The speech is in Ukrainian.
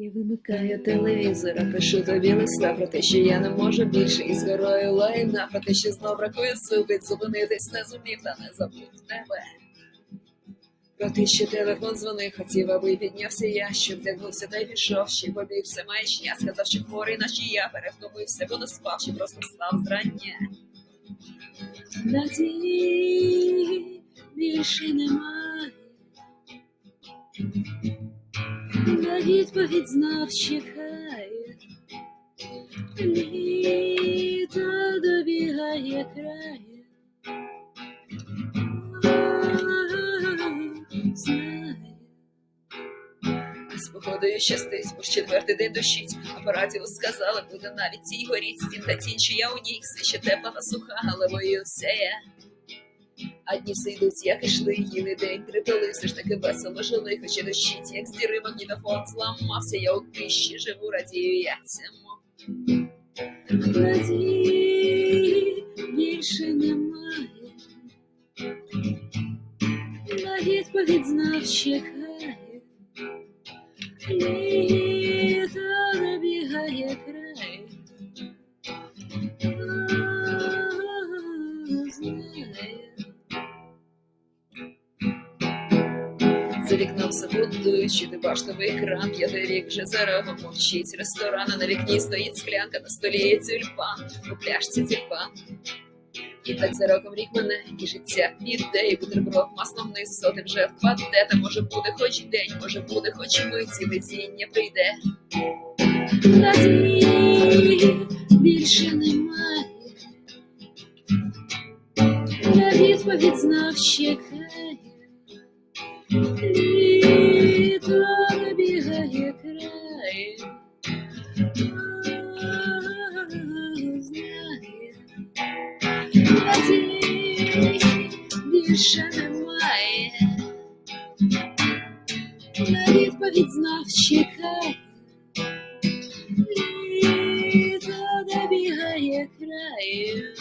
Я вимикаю телевізора, пишу тобі листа про те, що я не можу більше із горою лайна, про те, що знов бракує сил зупинитись, не зумів та не забув тебе. Про те, що телефон дзвонив, хотів, аби піднявся я, що вдягнувся та й пішов, ще побіг все маячня, сказав, що хворий, наче я перевтомився, бо не спав, чи просто встав зрання. Надії більше немає. На відповідь знов чекає, літо добігає. Знає. З погодою щастить, бо четвертий день дощить. Апаратів сказали, буде навіть тінь горіть, стін та тінь, я у ній все ще тепла суха, але боюся я. А дні все йдуть, як ішли, їли день припили, все ж таки весело жили, хоч і дощить, як з діри магнітофон зламався, я у тиші живу, радію я цьому. Надії більше немає, на відповідь знов чекає, вікном все будують, чути баштовий екран, п'ятий рік вже за мовчить ресторан, а на вікні стоїть склянка, на столі є тюльпан, у пляшці тюльпан. І так за роком рік мене, і життя піде, і бутерброд маслом вниз, соти вже впаде, та може буде хоч день, може буде хоч мить, і везіння прийде. Надії більше немає, на відповідь знов чекає. Більше немає. На відповідь знав чекає. Літо добігає краю.